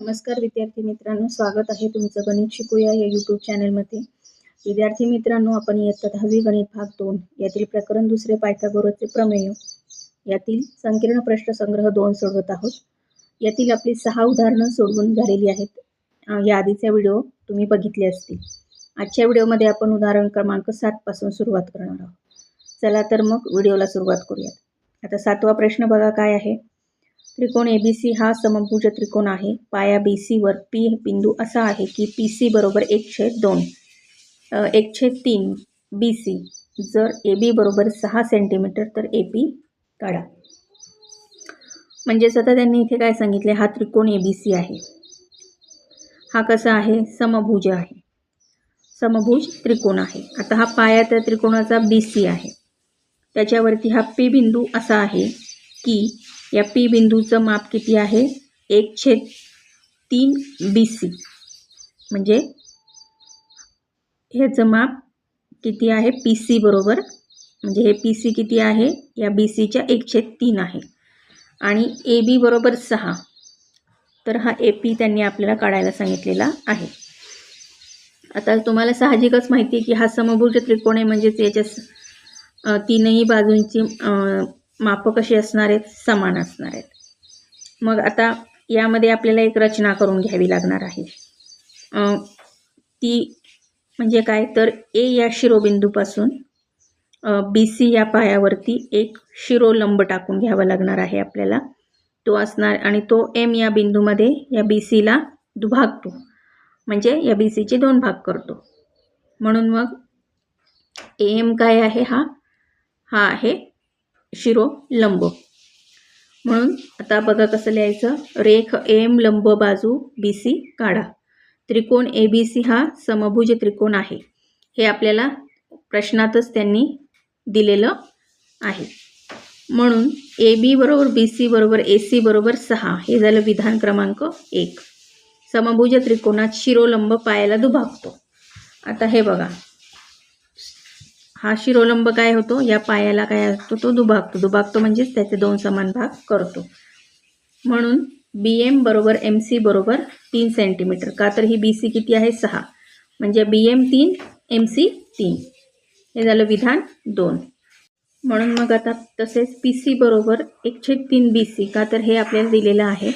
नमस्कार विद्यार्थी मित्रांनो स्वागत आहे तुमचं गणित शिकूया या यूट्यूब चॅनलमध्ये विद्यार्थी मित्रांनो आपण इयत्ता दहावी गणित भाग दोन यातील प्रकरण दुसरे पायथागोरसचे प्रमेय यातील संकीर्ण प्रश्न संग्रह दोन सोडवत आहोत. यातील आपली सहा उदाहरणं सोडवून झालेली आहेत. या आधीचा व्हिडिओ तुम्ही बघितले असतील. आजच्या व्हिडिओमध्ये आपण उदाहरण क्रमांक सातपासून सुरुवात करणार आहोत. चला तर मग व्हिडिओला सुरुवात करूयात. आता सातवा प्रश्न बघा काय आहे. त्रिकोण ए बी सी हा समभुज त्रिकोण आहे. पाया बी सीवर पी बिंदू असा आहे की पी सी बरोबर एक छेद दोन. एकशे एक छेद तीन बी सी जर ए बी बरोबर सहा सेंटीमीटर तर ए पी काढा. म्हणजेच आता त्यांनी इथे काय सांगितले? हा त्रिकोण ए बी सी आहे. हा कसा आहे? समभुज आहे. समभुज त्रिकोण आहे. आता हा पाया त्या त्रिकोणाचा बी सी आहे. त्याच्यावरती हा पी बिंदू असा आहे की या पी बिंदूचं माप किती आहे? एक छेद तीन बी सी म्हणजे ह्याचं माप किती आहे? पी सी बरोबर. म्हणजे हे पी सी किती आहे? या बी सीच्या एक छेद तीन आहे. आणि ए बी बरोबर सहा. तर हा ए पी त्यांनी आपल्याला काढायला सांगितलेला आहे. आता तुम्हाला साहजिकच माहिती आहे की हा समभुज त्रिकोण आहे म्हणजेच याच्या तीनही बाजूंची मापं कशी असणार आहेत? समान असणार आहेत. मग आता यामध्ये आपल्याला एक रचना करून घ्यावी लागणार आहे. ती म्हणजे काय? तर ए या शिरोबिंदूपासून बी सी या पायावरती एक शिरोलंब टाकून घ्यावा लागणार आहे आपल्याला. तो असणार आणि तो एम या बिंदूमध्ये या बी सीला दुभागतो. म्हणजे या बी सीचे दोन भाग करतो. म्हणून मग ए एम काय आहे हा? हा आहे शिरोलंब म्हणून आता बघा कसं लिहायचं. रेख एम लंब बाजू बी सी काढा. त्रिकोण ए बी सी हा समभुज त्रिकोण आहे. हे आपल्याला प्रश्नातच त्यांनी दिलेलं आहे. म्हणून ए बी बरोबर बी सी बरोबर ए सी बरोबर सहा. हे झालं विधान क्रमांक एक. समभुज त्रिकोणात शिरोलंब पायाला दुभागतो. आता हे बघा. हा शिरोलंब काय होतो? या पायाला काय असतो? तो दुभागतो. दुभागतो म्हणजेच त्याचे दोन समान भाग करतो. म्हणून बी एम बरोबर एम सी बरोबर तीन सेंटीमीटर का तर ही बी सी किती आहे? सहा. म्हणजे बी एम तीन एम सी तीन. हे झालं विधान दोन. म्हणून मग आता तसेच पी सी बरोबर एक छेद तीन बी सी का तर हे आपल्याला दिलेलं आहे.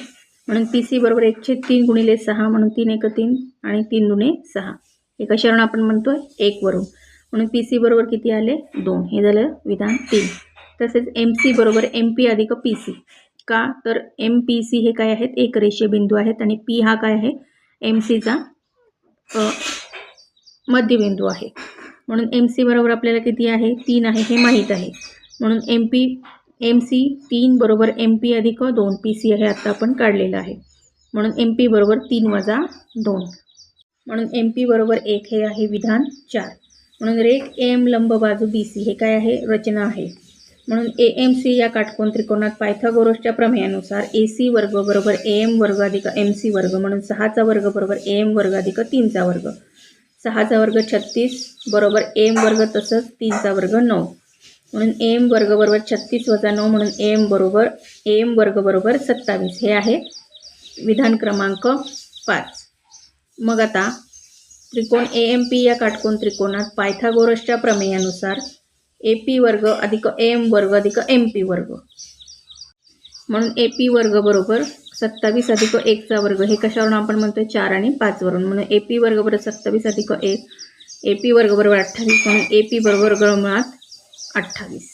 म्हणून पी सी बरोबर एक छेद तीन गुणिले सहा म्हणून तीन एक तीन आणि तीन गुणे सहा. एका शरण आपण म्हणतो एक वरून. म्हणून पी सी बरोबर किती आले? दोन. हे झालं विधान तीन. तसेच एम सी बरोबर एम पी अधिक पी सी का? तर एम पी सी हे काय आहेत? एक रेषीय बिंदू आहेत आणि पी हा काय आहे? एम सीचा मध्यबिंदू आहे. म्हणून एम सी बरोबर आपल्याला किती आहे? तीन आहे. हे माहीत आहे. म्हणून एम पी एम सी तीन बरोबर एम पी अधिक दोन पी सी हे आत्ता आपण काढलेलं आहे. म्हणून एम पी बरोबर तीन वजा दोन. म्हणून एम पी बरोबर एक हे आहे विधान चार. म्हणून रेख एम लंब बाजू बी सी हे काय आहे? रचना आहे. म्हणून ए एम सी या काटकोन त्रिकोणात पायथागोरसच्या प्रमेयानुसार ए सी वर्ग बरोबर ए एम वर्ग अधिक एम सी वर्ग म्हणून सहाचा वर्ग बरोबर ए एम वर्ग अधिक तीनचा वर्ग. सहाचा वर्ग छत्तीस बरोबर एम वर्ग तसंच तीनचा वर्ग नऊ. म्हणून एम वर्ग बरोबर छत्तीस वजा नऊ म्हणून एम बरोबर एम वर्ग बरोबर सत्तावीस. हे आहे विधान क्रमांक पाच. मग आता त्रिकोण ए एम पी या काटकोन त्रिकोणात पायथागोरसच्या प्रमेयानुसार ए पी वर्ग अधिक एम वर्ग अधिक एम पी वर्ग. म्हणून ए पी वर्ग बरोबर सत्तावीस अधिक एकचा वर्ग. हे कशावरून आपण म्हणतोय? चार आणि पाचवरून म्हणून ए पी वर्ग बरोबर सत्तावीस अधिक एक ए पी वर्ग बरोबर अठ्ठावीस म्हणून ए पी बरोबर वर्गमुळात अठ्ठावीस.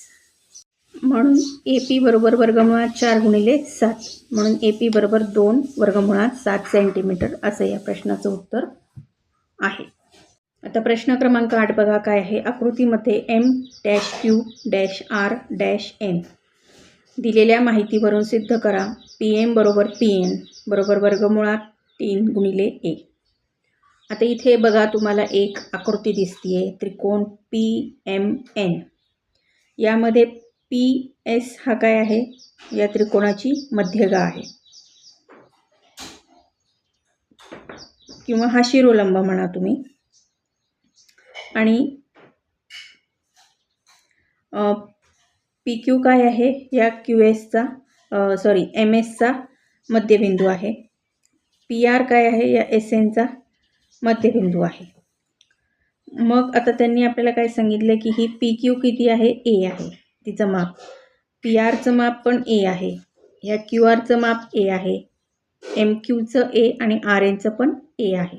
म्हणून ए पी बरोबर वर्गमुळात चार गुणिले सात. म्हणून ए पी बरोबर दोन वर्गमुळात सात सेंटीमीटर असं या प्रश्नाचं उत्तर आहे. आता प्रश्न क्रमांक आठ बघा काय आहे. आकृतीमध्ये M dash Q dash R dash N दिलेल्या माहितीवरून सिद्ध करा. पी एम बरोबर पी एन बरोबर वर्गमुळात तीन गुणिले ए आता इथे बघा तुम्हाला एक आकृती दिसतीये. त्रिकोण पी एम एन यामध्ये पी एस हा काय आहे? या त्रिकोणाची मध्यगा आहे. किंवा हा शिरोलंब म्हणा तुम्ही. आणि पी क्यू काय आहे? या क्यू एसचा सॉरी एम एसचा मध्यबिंदू आहे. पी आर काय आहे? या एस एनचा मध्यबिंदू आहे. मग आता त्यांनी आपल्याला काय सांगितलं की ही पी क्यू किती आहे? ए आहे. तिचं माप. पी आरचं माप पण ए आहे. या क्यू आरचं माप ए आहे. एम क्यूचं ए आणि आर एनचं पण ए आहे.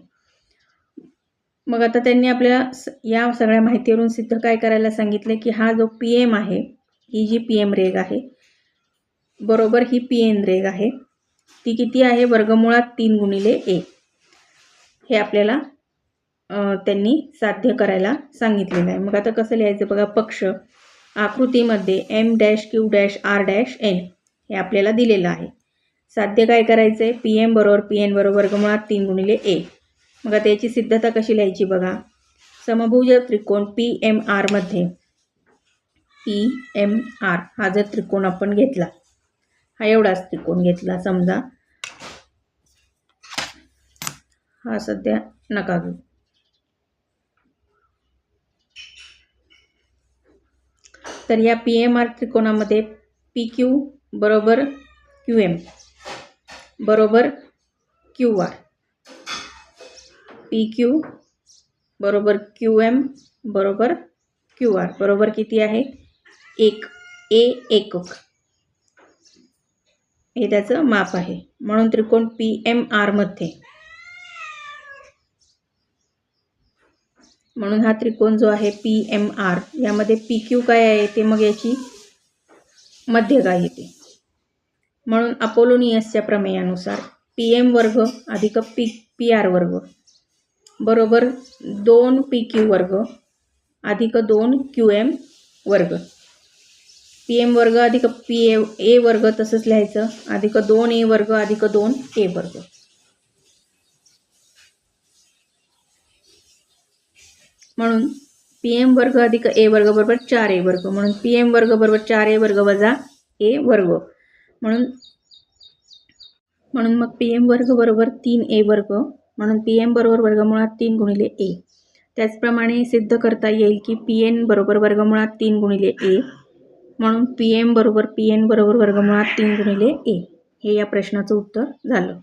मग आता त्यांनी आपल्याला स या सगळ्या माहितीवरून सिद्ध काय करायला सांगितलं की हा जो पी एम आहे ही जी पी एम रेग आहे बरोबर ही पी एन रेग आहे ती किती आहे? वर्गमुळात तीन गुणिले ए हे आपल्याला त्यांनी साध्य करायला सांगितलेलं आहे. मग आता कसं लिहायचं? बघा पक्ष आकृतीमध्ये M dash Q dash R dash N हे आपल्याला दिलेलं आहे. साध्य काय करायचं आहे पी एम बरोबर पी एन बरोबर वर्गमुळात तीन गुणिले ए मग आता याची सिद्धता कशी लिहायची बघा. समभुज त्रिकोण पी एम आरमध्ये पी एम आर हा जर त्रिकोण आपण घेतला. हा एवढाच त्रिकोण घेतला समजा. हा सध्या नका घेऊ. तर या पी एम आर त्रिकोणामध्ये पी क्यू बरोबर क्यू एम बरोबर क्यू आर पी क्यू बरोबर क्यू एम बरोबर क्यू आर बरोबर किती आहे? एक. ए एकक. हे त्याचं माप आहे. म्हणून त्रिकोण पी एम आरमध्ये म्हणून हा त्रिकोण जो आहे पी एम आर यामध्ये पी क्यू काय आहे ते मग याची मध्यगा येते. म्हणून अपोलोनियसच्या प्रमेयानुसार पी एम वर्ग अधिक पी पी आर वर्ग बरोबर दोन पी क्यू वर्ग अधिक दोन क्यू एम वर्ग. पी एम वर्ग अधिक पी ए ए वर्ग तसंच लिहायचं. अधिक दोन ए वर्ग अधिक दोन ए वर्ग. म्हणून पी एम वर्ग अधिक ए वर्ग बरोबर चार ए वर्ग. म्हणून पी एम वर्ग बरोबर चार ए वर्ग वजा ए वर्ग. म्हणून म्हणून मग पी एम वर्ग बरोबर तीन ए वर्ग म्हणून पी एम बरोबर वर्गमुळात तीन गुणिले ए त्याचप्रमाणे सिद्ध करता येईल की पी एन बरोबर वर्गमुळात तीन गुणिले ए म्हणून पी एम बरोबर पी एन बरोबर वर्गमुळात तीन गुणिले ए हे या प्रश्नाचं उत्तर झालं.